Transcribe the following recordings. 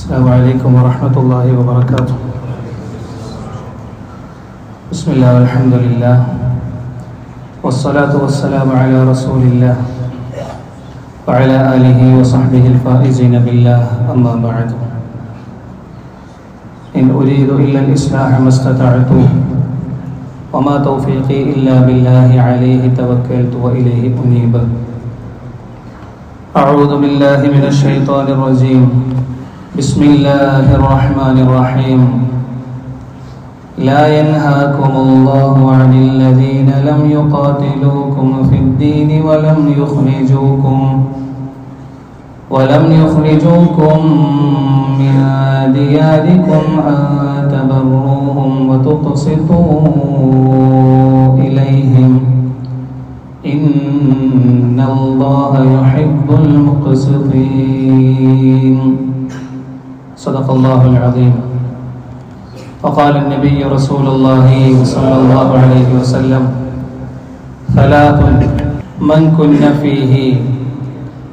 السلام عليكم ورحمة الله وبركاته. بسم الله والحمد لله والصلاة والسلام على رسول الله وعلى آله وصحبه الفائزين بالله. أما بعد إن أريد إلا الإصلاح ما استطعت وما توفيقي إلا بالله عليه توكلت وإليه أنيب. أعوذ بالله من الشيطان الرجيم. بسم الله الرحمن الرحيم. لا ينهاكم الله عن الذين لم يقاتلوكم في الدين ولم يخرجوكم ولم يخرجوكم من دياركم أن تبروهم وتقسطوا إليهم. إن الله يحب المقسطين. صدق الله العظيم وقال النبي رسول الله صلى الله عليه وسلم ثلاث من كن فيه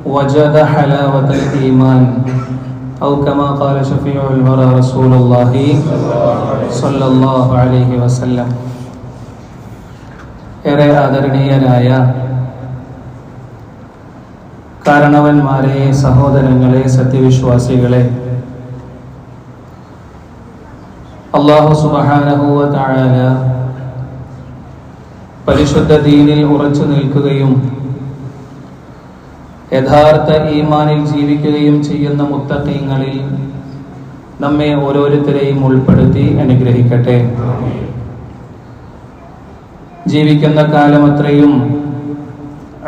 وجد حلاوة الإيمان أو كما قال شفيع الورى رسول الله صلى الله عليه وسلم ഏറെ ആദരണീയരായ കാരണവന്മാരെ സഹോദരങ്ങളെ സത്യവിശ്വാസികളെ അള്ളാഹു സുബഹാനഹുവ താഴാല പരിശുദ്ധ ദീനിൽ ഉറച്ചു നിൽക്കുകയും യഥാർത്ഥ ഈമാനിൽ ജീവിക്കുകയും ചെയ്യുന്ന മുത്തക്കീങ്ങളിൽ നമ്മെ ഓരോരുത്തരെയും ഉൾപ്പെടുത്തി അനുഗ്രഹിക്കട്ടെ. ജീവിക്കുന്ന കാലം അത്രയും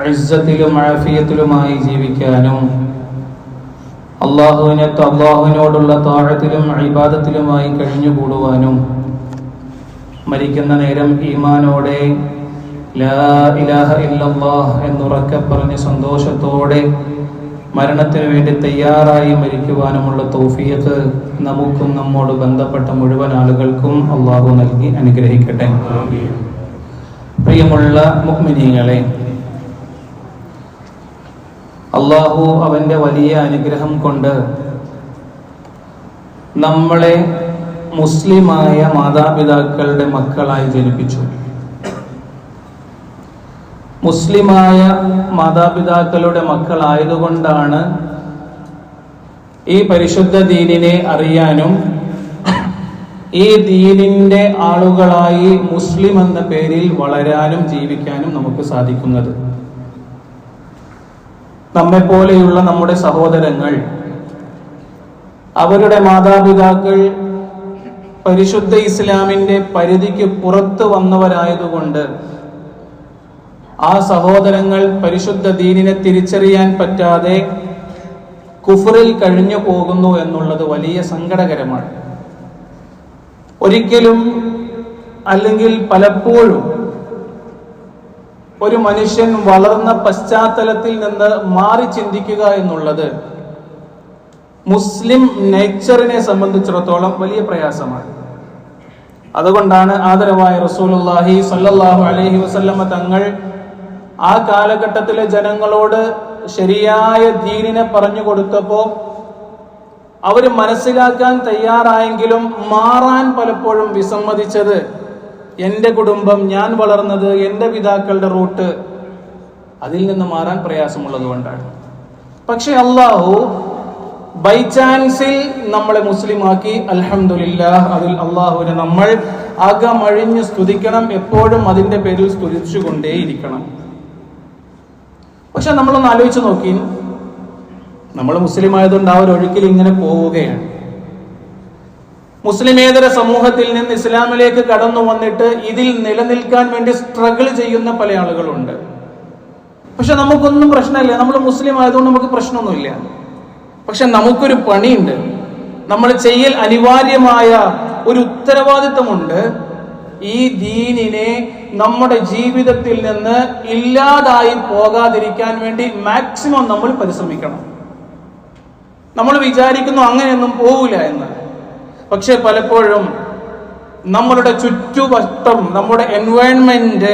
അഴിസത്തിലും ആഫിയത്തിലുമായി ജീവിക്കാനും അള്ളാഹുവിനെ അള്ളാഹുവിനോടുള്ള താഴത്തിലും അഴിബാദത്തിലുമായി കഴിഞ്ഞുകൂടുവാനും മരിക്കുന്ന നേരം ഈമാനോടെ ലാ ഇലാഹ ഇല്ലല്ലാഹ് എന്നുറക്കെ പറഞ്ഞ് സന്തോഷത്തോടെ മരണത്തിനു വേണ്ടി തയ്യാറായി മരിക്കുവാനുമുള്ള തൗഫിയത്ത് നമുക്കും നമ്മോട് ബന്ധപ്പെട്ട മുഴുവൻ ആളുകൾക്കും അള്ളാഹു നൽകി അനുഗ്രഹിക്കട്ടെ. പ്രിയമുള്ള മുഅ്മിനീങ്ങളെ അള്ളാഹു അവന്റെ വലിയ അനുഗ്രഹം കൊണ്ട് നമ്മളെ മുസ്ലിമായ മാതാപിതാക്കളുടെ മക്കളായി ജനിപ്പിച്ചു. മുസ്ലിമായ മാതാപിതാക്കളുടെ മക്കളായതുകൊണ്ടാണ് ഈ പരിശുദ്ധ ദീനിനെ അറിയാനും ഈ ദീനിന്റെ ആളുകളായി മുസ്ലിം എന്ന പേരിൽ വളരാനും ജീവിക്കാനും നമുക്ക് സാധിക്കുന്നത്. നമ്മെ പോലെയുള്ള നമ്മുടെ സഹോദരങ്ങൾ അവരുടെ മാതാപിതാക്കൾ പരിശുദ്ധ ഇസ്ലാമിന്റെ പരിധിക്ക് പുറത്ത് വന്നവരായതുകൊണ്ട് ആ സഹോദരങ്ങൾ പരിശുദ്ധ ദീനിനെ തിരിച്ചറിയാൻ പറ്റാതെ കുഫറിൽ കഴിഞ്ഞു പോകുന്നു എന്നുള്ളത് വലിയ സങ്കടകരമാണ്. ഒരിക്കലും അല്ലെങ്കിൽ പലപ്പോഴും ഒരു മനുഷ്യൻ വളർന്ന പശ്ചാത്തലത്തിൽ നിന്ന് മാറി ചിന്തിക്കുക എന്നുള്ളത് മുസ്ലിം നേച്ചറിനെ സംബന്ധിച്ചിടത്തോളം വലിയ പ്രയാസമാണ്. അതുകൊണ്ടാണ് ആദരവായ റസൂലുള്ളാഹി സല്ലാഹു അലൈഹി വസല്ലമ തങ്ങൾ ആ കാലഘട്ടത്തിലെ ജനങ്ങളോട് ശരിയായ ദീനിനെ പറഞ്ഞു കൊടുത്തപ്പോ അവർ മനസ്സിലാക്കാൻ തയ്യാറായെങ്കിലും മാറാൻ പലപ്പോഴും വിസമ്മതിച്ചത് എന്റെ കുടുംബം ഞാൻ വളർന്നത് എന്റെ പിതാക്കളുടെ റൂട്ട് അതിൽ നിന്ന് മാറാൻ പ്രയാസമുള്ളത് കൊണ്ടാണ്. പക്ഷെ അള്ളാഹു ബൈ ചാൻസിൽ നമ്മളെ മുസ്ലിമാക്കി. അലഹമില്ല അതിൽ അള്ളാഹുവിനെ നമ്മൾ അകമഴിഞ്ഞ് സ്തുതിക്കണം എപ്പോഴും അതിന്റെ പേരിൽ സ്തുതിച്ചുകൊണ്ടേയിരിക്കണം. പക്ഷെ നമ്മളൊന്ന് ആലോചിച്ച് നോക്കി നമ്മൾ മുസ്ലിം ആയതുകൊണ്ട് ആ ഒരു ഒഴുക്കിൽ ഇങ്ങനെ പോവുകയാണ്. മുസ്ലിമേതര സമൂഹത്തിൽ നിന്ന് ഇസ്ലാമിലേക്ക് കടന്നു വന്നിട്ട് ഇതിൽ നിലനിൽക്കാൻ വേണ്ടി സ്ട്രഗിൾ ചെയ്യുന്ന പല ആളുകളുണ്ട്. പക്ഷെ നമുക്കൊന്നും പ്രശ്നമില്ല. നമ്മൾ മുസ്ലിം ആയതുകൊണ്ട് നമുക്ക് പ്രശ്നമൊന്നുമില്ല. പക്ഷെ നമുക്കൊരു പണിയുണ്ട്. നമ്മൾ ചെയ്യൽ അനിവാര്യമായ ഒരു ഉത്തരവാദിത്വമുണ്ട് ഈ ദീനിനെ നമ്മുടെ ജീവിതത്തിൽ നിന്ന് ഇല്ലാതായി പോകാതിരിക്കാൻ വേണ്ടി മാക്സിമം നമ്മൾ പരിശ്രമിക്കണം. നമ്മൾ വിചാരിക്കുന്നു അങ്ങനെയൊന്നും പോവില്ല എന്ന്. പക്ഷെ പലപ്പോഴും നമ്മളുടെ ചുറ്റുവട്ടം നമ്മുടെ എൻവയൺമെന്റ്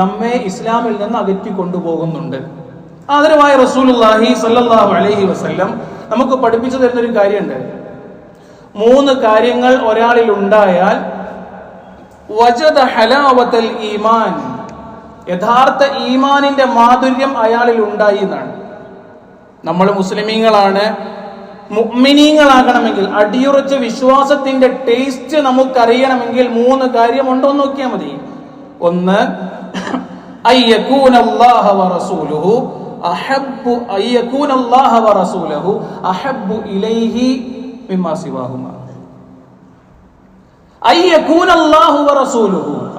നമ്മെ ഇസ്ലാമിൽ നിന്ന് അകറ്റി കൊണ്ടുപോകുന്നുണ്ട്. ആദരവായ റസൂലുള്ളാഹി സല്ലല്ലാഹു അലൈഹി വസല്ലം നമുക്ക് പഠിപ്പിച്ചു തരുന്ന ഒരു കാര്യമുണ്ട്. മൂന്ന് കാര്യങ്ങൾ ഒരാളിൽ ഉണ്ടായാൽ വജദ ഈമാൻ യഥാർത്ഥ ഈമാനിന്റെ മാധുര്യം അയാളിൽ ഉണ്ടായി എന്നാണ്. നമ്മൾ മുസ്ലിമീങ്ങളാണ് മുഅ്മിനീങ്ങളാകണമെങ്കിൽ അടിയുറച്ച വിശ്വാസത്തിന്റെ ടേസ്റ്റ് നമുക്കറിയണമെങ്കിൽ മൂന്ന് കാര്യമുണ്ടോ എന്ന് നോക്കിയാൽ മതി. ഒന്ന്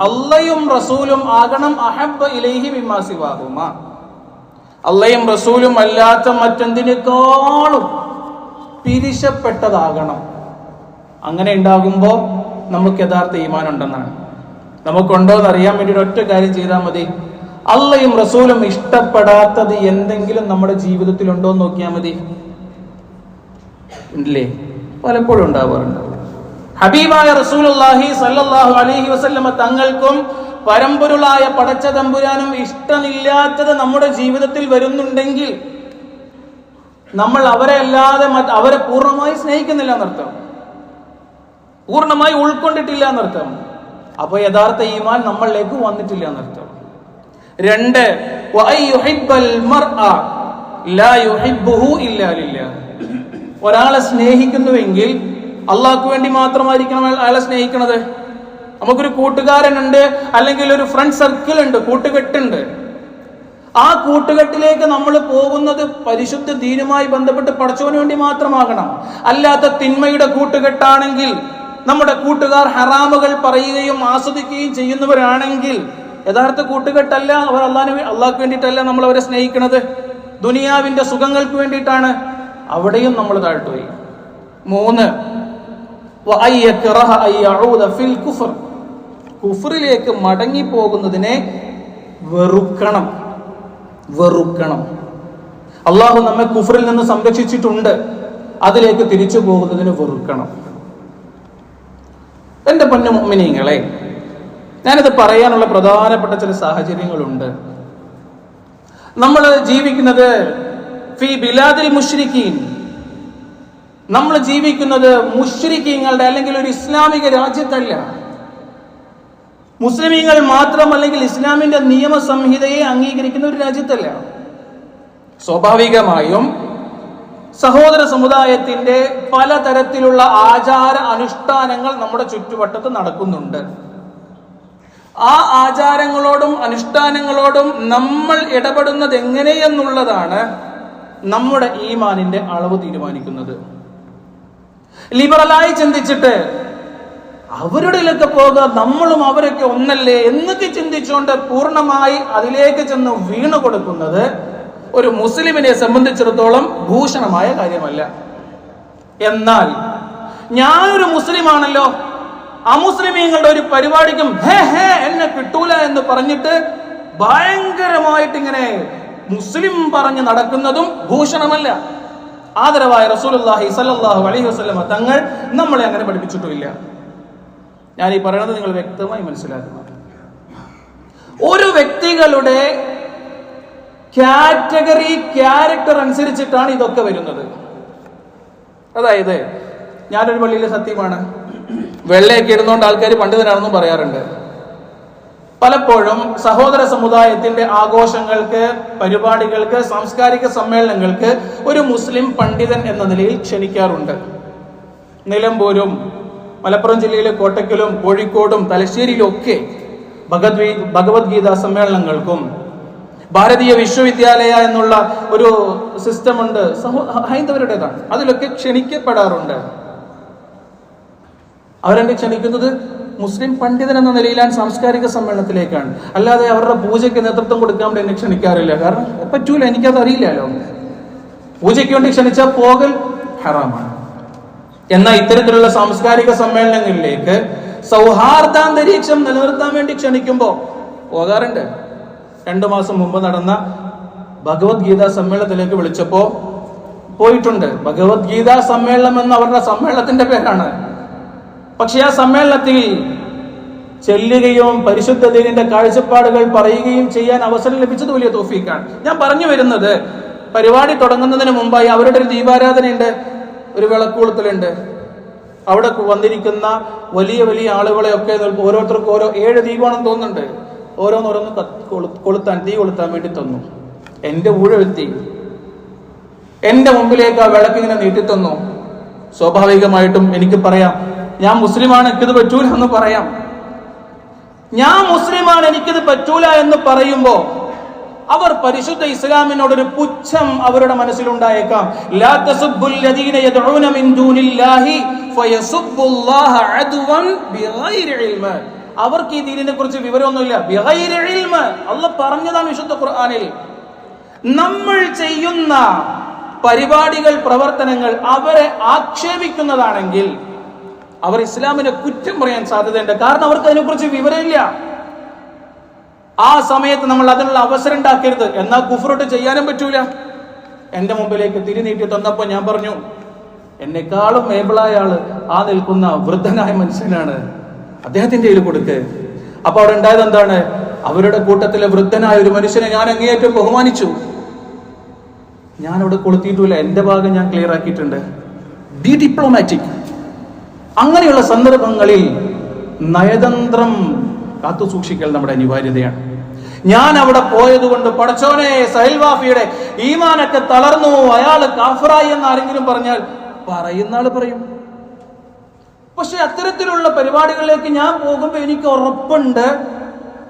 അല്ലയും റസൂലും ആകണം ഇലൈഹി റസൂലും അല്ലാത്ത മറ്റെന്തിനേക്കാളും പിരിശപ്പെട്ടതാകണം അങ്ങനെ ഉണ്ടാകുമ്പോൾ നമുക്ക് യഥാർത്ഥ ഈമാൻ ഉണ്ടെന്നാണ്. നമുക്കുണ്ടോ എന്ന് അറിയാൻ വേണ്ടി ഒറ്റ കാര്യം ചെയ്താൽ മതി. അള്ളയും റസൂലും ഇഷ്ടപ്പെടാത്തത് എന്തെങ്കിലും നമ്മുടെ ജീവിതത്തിൽ ഉണ്ടോ എന്ന് നോക്കിയാൽ മതി. ഇല്ലേ? പലപ്പോഴും ഉണ്ടാവാറുണ്ട്. ഹബീബായ റസൂലുള്ളാഹി സല്ലല്ലാഹു അലൈഹി വസല്ലമ തങ്ങൾക്കും പരമ്പൊരുളായ പടച്ച തമ്പുരാനും ഇഷ്ടമില്ലാത്തത് നമ്മുടെ ജീവിതത്തിൽ വരുന്നുണ്ടെങ്കിൽ നമ്മൾ അവരെ അല്ലാതെ അവരെ പൂർണമായി സ്നേഹിക്കുന്നില്ല എന്നർത്ഥം. പൂർണമായി ഉൾക്കൊണ്ടിട്ടില്ല എന്നർത്ഥം. അപ്പൊ യഥാർത്ഥ ഈമാൻ നമ്മളിലേക്ക് വന്നിട്ടില്ല എന്നർത്ഥം. രണ്ട്. ഒരാളെ സ്നേഹിക്കുന്നുവെങ്കിൽ അള്ളാഹ്ക്ക് വേണ്ടി മാത്രമായിരിക്കണം അയാളെ സ്നേഹിക്കണത്. നമുക്കൊരു കൂട്ടുകാരനുണ്ട് അല്ലെങ്കിൽ ഒരു ഫ്രണ്ട് സർക്കിൾ ഉണ്ട് കൂട്ടുകെട്ടുണ്ട്. ആ കൂട്ടുകെട്ടിലേക്ക് നമ്മൾ പോകുന്നത് പരിശുദ്ധ ദീനുമായി ബന്ധപ്പെട്ട് പടച്ചവന് വേണ്ടി മാത്രമാകണം. അല്ലാത്ത തിന്മയുടെ കൂട്ടുകെട്ടാണെങ്കിൽ നമ്മുടെ കൂട്ടുകാർ ഹറാമുകൾ പറയുകയും ആസ്വദിക്കുകയും ചെയ്യുന്നവരാണെങ്കിൽ യഥാർത്ഥ കൂട്ടുകെട്ടല്ല അവർ അള്ളാഹിന് അള്ളാഹ്ക്ക് വേണ്ടിയിട്ടല്ല നമ്മൾ അവരെ സ്നേഹിക്കുന്നത്. ദുനിയാവിന്റെ സുഖങ്ങൾക്ക് വേണ്ടിയിട്ടാണ് അവിടെയും നമ്മൾ താഴ്ത്തുപോയി മൂന്ന് കുഫറിലേക്ക് മടങ്ങിപ്പോകുന്നതിനെ വെറുക്കണം. വെറുക്കണം. അള്ളാഹു നമ്മെ കുഫറിൽ നിന്ന് സംരക്ഷിച്ചിട്ടുണ്ട്. അതിലേക്ക് തിരിച്ചു പോകുന്നതിന് വെറുക്കണം. എന്റെ പൊന്നു മുഅ്മിനീങ്ങളെ ഞാനിത് പറയാനുള്ള പ്രധാനപ്പെട്ട ചില സാഹചര്യങ്ങളുണ്ട്. നമ്മൾ ജീവിക്കുന്നത് ഫി ബിലാദിൽ മുഷ്രിഖീൻ. നമ്മൾ ജീവിക്കുന്നത് മുഷ്രിഖീങ്ങളുടെ അല്ലെങ്കിൽ ഒരു ഇസ്ലാമിക രാജ്യത്തല്ല. മുസ്ലിമീങ്ങൾ മാത്രം അല്ലെങ്കിൽ ഇസ്ലാമിന്റെ നിയമസംഹിതയെ അംഗീകരിക്കുന്ന ഒരു രാജ്യത്തല്ല. സ്വാഭാവികമായും സഹോദര സമുദായത്തിന്റെ പലതരത്തിലുള്ള ആചാര അനുഷ്ഠാനങ്ങൾ നമ്മുടെ ചുറ്റുവട്ടത്ത് നടക്കുന്നുണ്ട്. ആ ആചാരങ്ങളോടും അനുഷ്ഠാനങ്ങളോടും നമ്മൾ ഇടപെടുന്നത് എങ്ങനെയെന്നുള്ളതാണ് നമ്മുടെ ഈമാനിന്റെ അളവ് തീരുമാനിക്കുന്നത്. ലിബറലായി ചിന്തിച്ചിട്ട് അവരുടെ ഇതിലൊക്കെ പോകുക നമ്മളും അവരൊക്കെ ഒന്നല്ലേ എന്നൊക്കെ ചിന്തിച്ചുകൊണ്ട് പൂർണമായി അതിലേക്ക് ചെന്ന് വീണു കൊടുക്കുന്നത് ഒരു മുസ്ലിമിനെ സംബന്ധിച്ചിടത്തോളം ഭൂഷണമായ കാര്യമല്ല. എന്നാൽ ഞാനൊരു മുസ്ലിമാണല്ലോ അമുസ്ലിമീങ്ങളുടെ ഒരു പരിപാടിക്കും ഹേ ഹേ എന്നെ കിട്ടൂല എന്ന് പറഞ്ഞിട്ട് ഭയങ്കരമായിട്ട് ഇങ്ങനെ മുസ്ലിം പറഞ്ഞ് നടക്കുന്നതും ഭൂഷണമല്ല. ആദരവായ റസൂലുള്ളാഹി സല്ലാഹു അലൈഹി വസ്ലമ തങ്ങൾ നമ്മളെ അങ്ങനെ പഠിപ്പിച്ചിട്ടുമില്ല. ഞാൻ ഈ പറയുന്നത് നിങ്ങൾ വ്യക്തമായി മനസ്സിലാക്കണം ഒരു വ്യക്തികളുടെ കാറ്റഗറി ക്യാരക്ടർ അനുസരിച്ചിട്ടാണ് ഇതൊക്കെ വരുന്നത്. അതായത് ഞാനൊരു പള്ളിയിലെ സത്യമാണ്. വെള്ളയൊക്കെ ഇടുന്നോണ്ട് ആൾക്കാർ പണ്ഡിതനാണെന്നും പറയാറുണ്ട്. പലപ്പോഴും സഹോദര സമുദായത്തിന്റെ ആഘോഷങ്ങൾക്ക് പരിപാടികൾക്ക് സാംസ്കാരിക സമ്മേളനങ്ങൾക്ക് ഒരു മുസ്ലിം പണ്ഡിതൻ എന്ന നിലയിൽ ക്ഷണിക്കാറുണ്ട്. നിലമ്പൂരും മലപ്പുറം ജില്ലയിലെ കോട്ടയ്ക്കലും കോഴിക്കോടും തലശ്ശേരിയിലും ഒക്കെ ഭഗവത്ഗീ ഭഗവത്ഗീത സമ്മേളനങ്ങൾക്കും ഭാരതീയ വിശ്വവിദ്യാലയ എന്നുള്ള ഒരു സിസ്റ്റം ഉണ്ട്. സഹോ- ഹൈന്ദവരുടേതാണ്. അതിലൊക്കെ ക്ഷണിക്കപ്പെടാറുണ്ട്. അവരെന്നെ ക്ഷണിക്കുന്നത്? മുസ്ലിം പണ്ഡിതൻ എന്ന നിലയിലാണ് സാംസ്കാരിക സമ്മേളനത്തിലേക്കാണ്. അല്ലാതെ അവരുടെ പൂജയ്ക്ക് നേതൃത്വം കൊടുക്കാൻ വേണ്ടി എന്നെ ക്ഷണിക്കാറില്ല. കാരണം പറ്റൂല എനിക്കത് അറിയില്ലല്ലോ പൂജയ്ക്ക് വേണ്ടി ക്ഷണിച്ചാൽ പോകൽ ഹറാമാണ്. എന്നാൽ ഇത്തരത്തിലുള്ള സാംസ്കാരിക സമ്മേളനങ്ങളിലേക്ക് സൗഹാർദ്ദാന്തരീക്ഷം നിലനിർത്താൻ വേണ്ടി ക്ഷണിക്കുമ്പോൾ പോകാറുണ്ട്. രണ്ടു മാസം മുമ്പ് നടന്ന ഭഗവത്ഗീത സമ്മേളനത്തിലേക്ക് വിളിച്ചപ്പോ പോയിട്ടുണ്ട്. ഭഗവത്ഗീത സമ്മേളനം എന്ന അവരുടെ സമ്മേളനത്തിന്റെ പേരാണ്. പക്ഷെ ആ സമ്മേളനത്തിൽ ചെല്ലുകയും പരിശുദ്ധ ദീനിന്റെ കാഴ്ചപ്പാടുകൾ പറയുകയും ചെയ്യാൻ അവസരം ലഭിച്ചത് വലിയ തോഫീക്കാണ്. ഞാൻ പറഞ്ഞു വരുന്നത് പരിപാടി തുടങ്ങുന്നതിന് മുമ്പായി അവരുടെ ഒരു ദീപാരാധനയുണ്ട്. ഒരു വിളക്കുകൊളുത്തലുണ്ട് അവിടെ വന്നിരിക്കുന്ന വലിയ വലിയ ആളുകളെയൊക്കെ ഓരോരുത്തർക്കും ഓരോ ഏഴ് ദീപമാണെന്ന് തോന്നുന്നുണ്ട്. ഓരോന്നോരോന്ന് കൊളുത്താൻ തീ കൊളുത്താൻ വേണ്ടി തന്നു. എന്റെ ഊഴെത്തി എന്റെ മുമ്പിലേക്ക് ആ വിളക്കിങ്ങനെ നീട്ടിത്തന്നു സ്വാഭാവികമായിട്ടും എനിക്ക് പറയാം ഞാൻ മുസ്ലിമാണ് എനിക്കിത് പറ്റൂല എന്ന് പറയാം. ഞാൻ മുസ്ലിമാണ് എനിക്കിത് പറ്റൂല എന്ന് പറയുമ്പോ അവർ പരിശുദ്ധ ഇസ്ലാമിനോട് ഒരു പുച്ഛം അവരുടെ മനസ്സിലുണ്ടായേക്കാം. അവർക്ക് ഈ ദീനിനെ കുറിച്ച് വിവരമൊന്നുമില്ല അല്ല പറഞ്ഞതാണ് വിശുദ്ധ ഖുർആാനിൽ. നമ്മൾ ചെയ്യുന്ന പരിപാടികൾ പ്രവർത്തനങ്ങൾ അവരെ ആക്ഷേപിക്കുന്നതാണെങ്കിൽ അവർ ഇസ്ലാമിനെ കുറ്റം പറയാൻ സാധ്യതയുണ്ട്. കാരണം അവർക്ക് അതിനെക്കുറിച്ച് വിവരമില്ല. ആ സമയത്ത് നമ്മൾ അതിനുള്ള അവസരം ഉണ്ടാക്കരുത്. എന്നാൽ കുഫറോട്ട് ചെയ്യാനും പറ്റൂല. എന്റെ മുമ്പിലേക്ക് തിരിനീട്ടി തന്നപ്പോ ഞാൻ പറഞ്ഞു എന്നെക്കാളും മേബിളായ ആൾ ആ നിൽക്കുന്ന വൃദ്ധനായ മനുഷ്യനാണ്. അദ്ദേഹത്തിന്റെ കയ്യിൽ കൊടുക്ക്. അപ്പൊ അവിടെ ഉണ്ടായത് എന്താണ്? അവരുടെ കൂട്ടത്തിലെ വൃദ്ധനായ ഒരു മനുഷ്യനെ ഞാൻ അങ്ങേയറ്റം ബഹുമാനിച്ചു. ഞാൻ അവിടെ കൊളുത്തിയിട്ടില്ല എന്റെ ഭാഗം ഞാൻ ക്ലിയർ ആക്കിയിട്ടുണ്ട്. ബി ഡിപ്ലോമാറ്റിക് അങ്ങനെയുള്ള സന്ദർഭങ്ങളിൽ നയതന്ത്രം കാത്തു സൂക്ഷിക്കൽ നമ്മുടെ അനിവാര്യതയാണ്. ഞാൻ അവിടെ പോയതുകൊണ്ട് പടച്ചോനെ സഹൽവാഫിയുടെ ഈമാനൊക്കെ തളർന്നു. അയാൾ കാഫറായി എന്ന് ആരെങ്കിലും പറഞ്ഞാൽ പറയുന്ന ആൾ പറയും. പക്ഷെ അത്തരത്തിലുള്ള പരിപാടികളിലേക്ക് ഞാൻ പോകുമ്പോൾ എനിക്ക് ഉറപ്പുണ്ട്.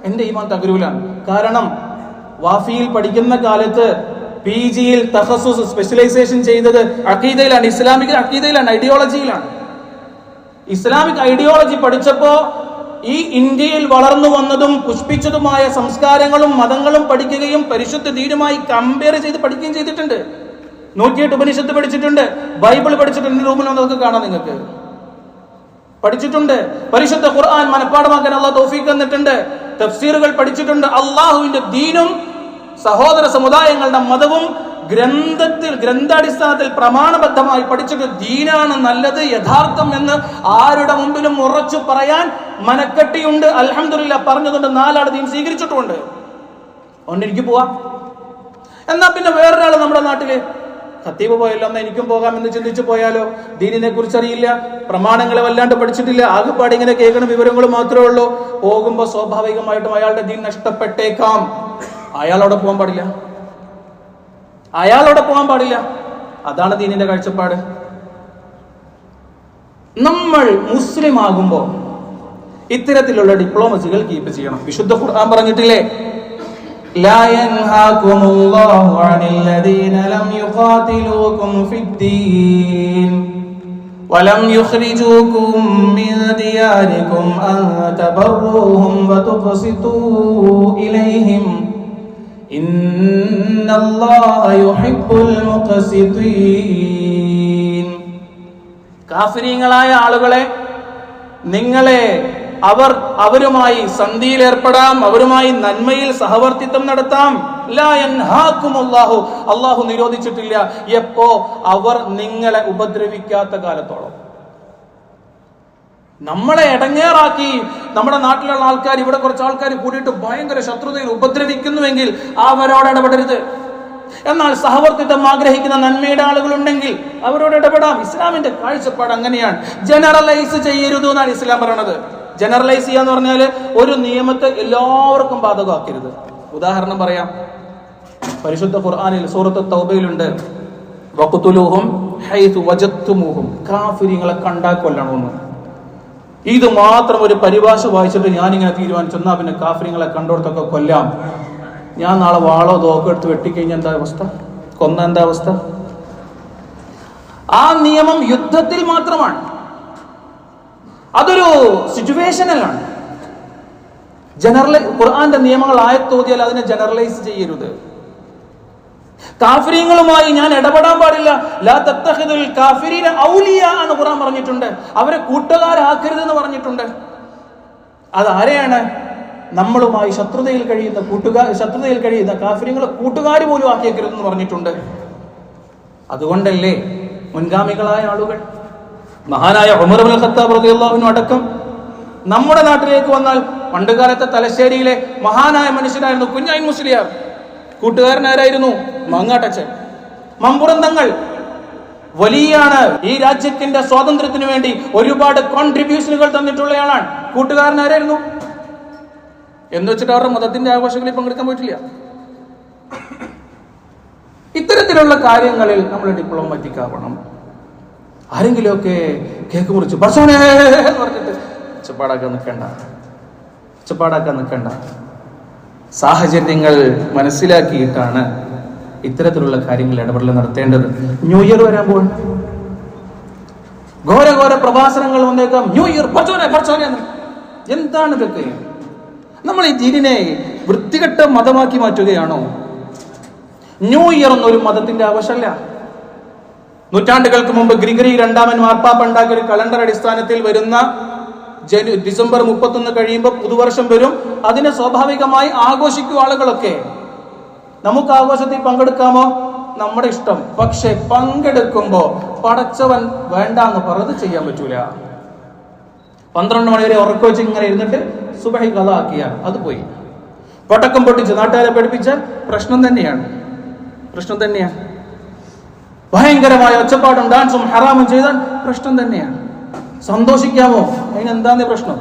എന്റെ ഈമാൻ തകരൂലാണ്. കാരണം വാഫിയിൽ പഠിക്കുന്ന കാലത്ത് പി ജിയിൽ തഹസൂസ് സ്പെഷ്യലൈസേഷൻ ചെയ്തത് അക്കീതയിലാണ് ഇസ്ലാമിക് അക്കീതയിലാണ് ഐഡിയോളജിയിലാണ് ഇസ്ലാമിക് ഐഡിയോളജി പഠിച്ചപ്പോ ഈ ഇന്ത്യയിൽ വളർന്നു വന്നതും പുഷ്പിച്ചതുമായ സംസ്കാരങ്ങളും മതങ്ങളും പഠിക്കുകയും പരിശുദ്ധ ധീരമായി കമ്പയർ ചെയ്ത് പഠിക്കുകയും ചെയ്തിട്ടുണ്ട്. നൂറ്റിയെട്ട് ഉപനിഷത്ത് പഠിച്ചിട്ടുണ്ട് ബൈബിൾ പഠിച്ചിട്ടുണ്ട് റൂമിൽ വന്നതൊക്കെ കാണാം നിങ്ങൾക്ക്. പഠിച്ചിട്ടുണ്ട് പരിശുദ്ധ ഖുർആൻ മനഃപ്പാടമാക്കാൻ അള്ളാഹ് തൗഫീഖ് തന്നിട്ടുണ്ട് തഫ്സീറുകൾ പഠിച്ചിട്ടുണ്ട് അള്ളാഹുവിന്റെ ദീനും സഹോദര സമുദായങ്ങളുടെ മതവും ഗ്രന്ഥത്തിൽ ഗ്രന്ഥാടിസ്ഥാനത്തിൽ പ്രമാണബദ്ധമായി പഠിച്ചിട്ട് ദീനാണ് നല്ലത് യഥാർത്ഥം എന്ന് ആരുടെ മുമ്പിലും ഉറച്ചു പറയാൻ മനക്കെട്ടിയുണ്ട്. അലഹമില്ല പറഞ്ഞതുകൊണ്ട് നാലാട് ദീൻ സ്വീകരിച്ചിട്ടുമുണ്ട്. ഒന്നെനിക്ക് പോവാം. എന്നാ പിന്നെ വേറൊരാൾ നമ്മുടെ നാട്ടിൽ ഖത്തീബ് പോയല്ലോ എന്നാ എനിക്കും പോകാം എന്ന് ചിന്തിച്ചു പോയാലോ? ദീനിനെ കുറിച്ച് അറിയില്ല പ്രമാണങ്ങളെ വല്ലാണ്ട് പഠിച്ചിട്ടില്ല ആകെപ്പാട് ഇങ്ങനെ കേൾക്കണ വിവരങ്ങൾ മാത്രമേ ഉള്ളൂ. പോകുമ്പോ സ്വാഭാവികമായിട്ടും അയാളുടെ ദീൻ നഷ്ടപ്പെട്ടേക്കാം. അയാളവിടെ പോകാൻ പാടില്ല. അയാളവിടെ പോകാൻ പാടില്ല അതാണ് ദീനിന്റെ കാഴ്ചപ്പാട് നമ്മൾ മുസ്ലിം ആകുമ്പോ ഇത്തരത്തിലുള്ള ഡിപ്ലോമസികൾ കീപ്പ് ചെയ്യണം വിശുദ്ധ ഖുർആൻ പറഞ്ഞിട്ടില്ലേ لا ينهاكم الله عن الذين لم يقاتلوكم في الدين ولم يخرجوكم من دياركم أن تبروهم وتقسطوا إليهم കാഫിരീങ്ങളായ ആളുകളെ നിങ്ങളെ അവർ അവരുമായി സന്ധിയിൽ ഏർപ്പെടാം അവരുമായി നന്മയിൽ സഹവർത്തിത്വം നടത്താം. അള്ളാഹു അള്ളാഹു നിരോധിച്ചിട്ടില്ല. എപ്പോ? അവർ നിങ്ങളെ ഉപദ്രവിക്കാത്ത കാലത്തോളം. നമ്മളെ ഇടങ്ങേറാക്കി നമ്മുടെ നാട്ടിലുള്ള ആൾക്കാർ ഇവിടെ കുറച്ച് ആൾക്കാർ കൂടിയിട്ട് ഭയങ്കര ശത്രുതയിൽ ഉപദ്രവിക്കുന്നുവെങ്കിൽ അവരോട് ഇടപെടരുത്. എന്നാൽ സഹവർത്തിത്വം ആഗ്രഹിക്കുന്ന നന്മയുടെ ആളുകളുണ്ടെങ്കിൽ അവരോട് ഇടപെടാം. ഇസ്ലാമിന്റെ കാഴ്ചപ്പാട് അങ്ങനെയാണ്. ജനറലൈസ് ചെയ്യരുത് എന്നാണ് ഇസ്ലാം പറയണത്. ജനറലൈസ് ചെയ്യാന്ന് പറഞ്ഞാൽ ഒരു നിയമത്തെ എല്ലാവർക്കും ബാധകമാക്കരുത്. ഉദാഹരണം പറയാം. പരിശുദ്ധ ഖുർആാനിൽ സൂറത്ത് തൗബയിലുണ്ട്. വക്കുത്തുലൂഹും ഹൈതു വജത്തുമൂഹും കാഫിരിങ്ങളെ കണ്ടാ കൊല്ലണമെന്ന്. ഇത് മാത്രം ഒരു പരിഭാഷ വായിച്ചിട്ട് ഞാനിങ്ങനെ തീരുമാനിച്ചു. എന്നാ പിന്നെ കാഫിരിങ്ങളെ കണ്ടോടത്തൊക്കെ കൊല്ലാം. ഞാൻ നാളെ വാളോ തോക്കോ എടുത്ത് വെട്ടിക്കഴിഞ്ഞാൽ എന്താ അവസ്ഥ? കൊന്ന എന്താ അവസ്ഥ? ആ നിയമം യുദ്ധത്തിൽ മാത്രമാണ്. അതൊരു സിറ്റുവേഷനലാണ് ജനറലൈ ഖുർആന്റെ നിയമങ്ങൾ ആയത്തോതിയാൽ അതിനെ ജനറലൈസ് ചെയ്യരുത്. കാഫിരീങ്ങളുമായി ഞാൻ ഇടപെടാൻ പാടില്ല. ലാ തത്തഹിദുൽ കാഫിരീന ഔലിയ എന്ന് ഖുർആൻ പറഞ്ഞിട്ടുണ്ട്. അവരെ കൂട്ടുകാരാക്കരുത് എന്ന് പറഞ്ഞിട്ടുണ്ട്. അതാരെയാണ്? നമ്മളുമായി ശത്രുതയിൽ കഴിയുന്ന കൂട്ടുകാർ ശത്രുതയിൽ കഴിയുന്ന കാഫിര്യങ്ങളെ കൂട്ടുകാർ പോലും ആക്കിയേക്കരുതെന്ന് പറഞ്ഞിട്ടുണ്ട്. അതുകൊണ്ടല്ലേ മുൻഗാമികളായ ആളുകൾ മഹാനായ ഉമർ ഇബ്നു ഖത്താബ് റളിയല്ലാഹു അടക്കം നമ്മുടെ നാട്ടിലേക്ക് വന്നാൽ പണ്ടുകാലത്തെ തലശ്ശേരിയിലെ മഹാനായ മനുഷ്യനായിരുന്നു കുഞ്ഞായി മുസ്ലിയാർ. കൂട്ടുകാരനാരായിരുന്നു മമ്പുറം തങ്ങൾ വലിയാണ് ഈ രാജ്യത്തിന്റെ സ്വാതന്ത്ര്യത്തിന് വേണ്ടി ഒരുപാട് കോൺട്രിബ്യൂഷനുകൾ തന്നിട്ടുള്ളയാളാണ്. കൂട്ടുകാരൻ ആരായിരുന്നു എന്ന് വെച്ചിട്ട് അവരുടെ മതത്തിന്റെ ആഘോഷങ്ങളിൽ പങ്കെടുക്കാൻ പറ്റില്ല ഇത്തരത്തിലുള്ള കാര്യങ്ങളിൽ നമ്മൾ ഡിപ്ലോമാറ്റിക് ആവണം. ആരെങ്കിലുമൊക്കെ കേക്ക് മുറിച്ച് പറഞ്ഞിട്ട് ഒച്ചപ്പാടാക്കാൻ നിൽക്കണ്ട ഒച്ചപ്പാടാക്കാൻ നിൽക്കണ്ട സാഹചര്യങ്ങൾ മനസ്സിലാക്കിയിട്ടാണ് ഇത്തരത്തിലുള്ള കാര്യങ്ങൾ ഇടപെടൽ നടത്തേണ്ടത്. ന്യൂ ഇയർ വരാൻ പോകും ഘോര ഘോര പ്രഭാഷണങ്ങൾ വന്നേക്കാം. New year. എന്താണ് ഇതൊക്കെ? നമ്മൾ ഈ ദീനിനെ വൃത്തികെട്ട മതമാക്കി മാറ്റുകയാണോ? ന്യൂ ഇയർ എന്നൊരു മതത്തിന്റെ ആവശ്യമല്ല. നൂറ്റാണ്ടുകൾക്ക് മുമ്പ് ഗ്രിഗറി രണ്ടാമൻ മാർപ്പാപ്പ ഉണ്ടാക്കിയ ഒരു കലണ്ടർ അടിസ്ഥാനത്തിൽ വരുന്ന ജനു ഡിസംബർ മുപ്പത്തൊന്ന് കഴിയുമ്പോൾ പുതുവർഷം വരും. അതിനെ സ്വാഭാവികമായി ആഘോഷിക്കും ആളുകളൊക്കെ. നമുക്ക് ആഘോഷത്തിൽ പങ്കെടുക്കാമോ? നമ്മുടെ ഇഷ്ടം. പക്ഷെ പങ്കെടുക്കുമ്പോ പടച്ചവൻ വേണ്ട എന്ന് പറഞ്ഞത് ചെയ്യാൻ പറ്റൂല. പന്ത്രണ്ട് മണിവരെ വരെ ഉറക്കം വെച്ച് ഇങ്ങനെ ഇരുന്നിട്ട് സുബഹി കഥ ആക്കിയ അത് പോയി. പടക്കം പൊട്ടിച്ച് നാട്ടുകാരെ പഠിപ്പിച്ച പ്രശ്നം തന്നെയാണ്. പ്രശ്നം തന്നെയാണ്. ഭയങ്കരമായ ഒച്ചപ്പാടും ഡാൻസും ഹറാമും ചെയ്താൽ പ്രശ്നം തന്നെയാണ്. സന്തോഷിക്കാമോ? അതിനെന്താന്ന് പ്രശ്നം?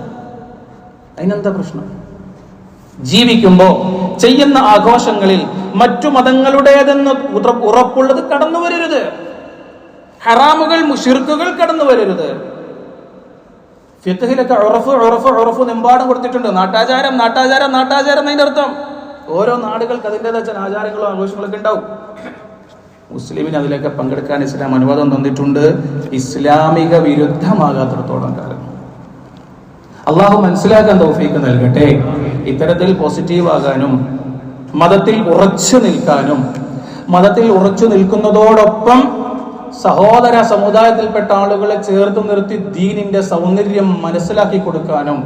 അതിനെന്താ പ്രശ്നം? ജീവിക്കുമ്പോൾ ചെയ്യുന്ന ആഘോഷങ്ങളിൽ മറ്റു മതങ്ങളുടേതെന്ന് ഉറ- ഉറപ്പുള്ളത് കടന്നു വരരുത്. ഹറാമുകൾ മുഷിർക്കുകൾ കടന്നു വരരുത്. ഫിത്തഹിലൊക്കെ ഉറഫ് ഉറഫ് ഉറഫ് നെമ്പാടും കൊടുത്തിട്ടുണ്ട്. നാട്ടാചാരം നാട്ടാചാരം നാട്ടാചാരം എന്നതിന്റെ അർത്ഥം. ഓരോ നാടുകൾക്ക് അതിന്റെതായ ആചാരങ്ങളും ആഘോഷങ്ങളൊക്കെ ഉണ്ടാവും. മുസ്ലിമിന് അതിലൊക്കെ പങ്കെടുക്കാൻ ഇസ്ലാം അനുവാദം തന്നിട്ടുണ്ട്. ഇസ്ലാമിക വിരുദ്ധമാകാത്തിടത്തോളം കാലം. അള്ളാഹു മനസ്സിലാക്കാൻ തൗഫീക്ക് നൽകട്ടെ. ഇത്തരത്തിൽ പോസിറ്റീവ് ആകാനും മതത്തിൽ ഉറച്ചു നിൽക്കാനും മതത്തിൽ ഉറച്ചു നിൽക്കുന്നതോടൊപ്പം സഹോദര സമുദായത്തിൽപ്പെട്ട ആളുകളെ ചേർത്ത് നിർത്തി ദീനിന്റെ സൗന്ദര്യം മനസ്സിലാക്കി കൊടുക്കാനും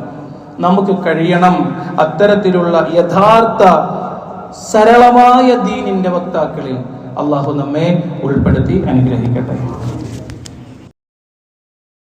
നമുക്ക് കഴിയണം. അത്തരത്തിലുള്ള യഥാർത്ഥ സരളമായ ദീനിന്റെ വക്താക്കളിൽ അള്ളാഹു നമ്മെ ഉൾപ്പെടുത്തി അനുഗ്രഹിക്കട്ടെ.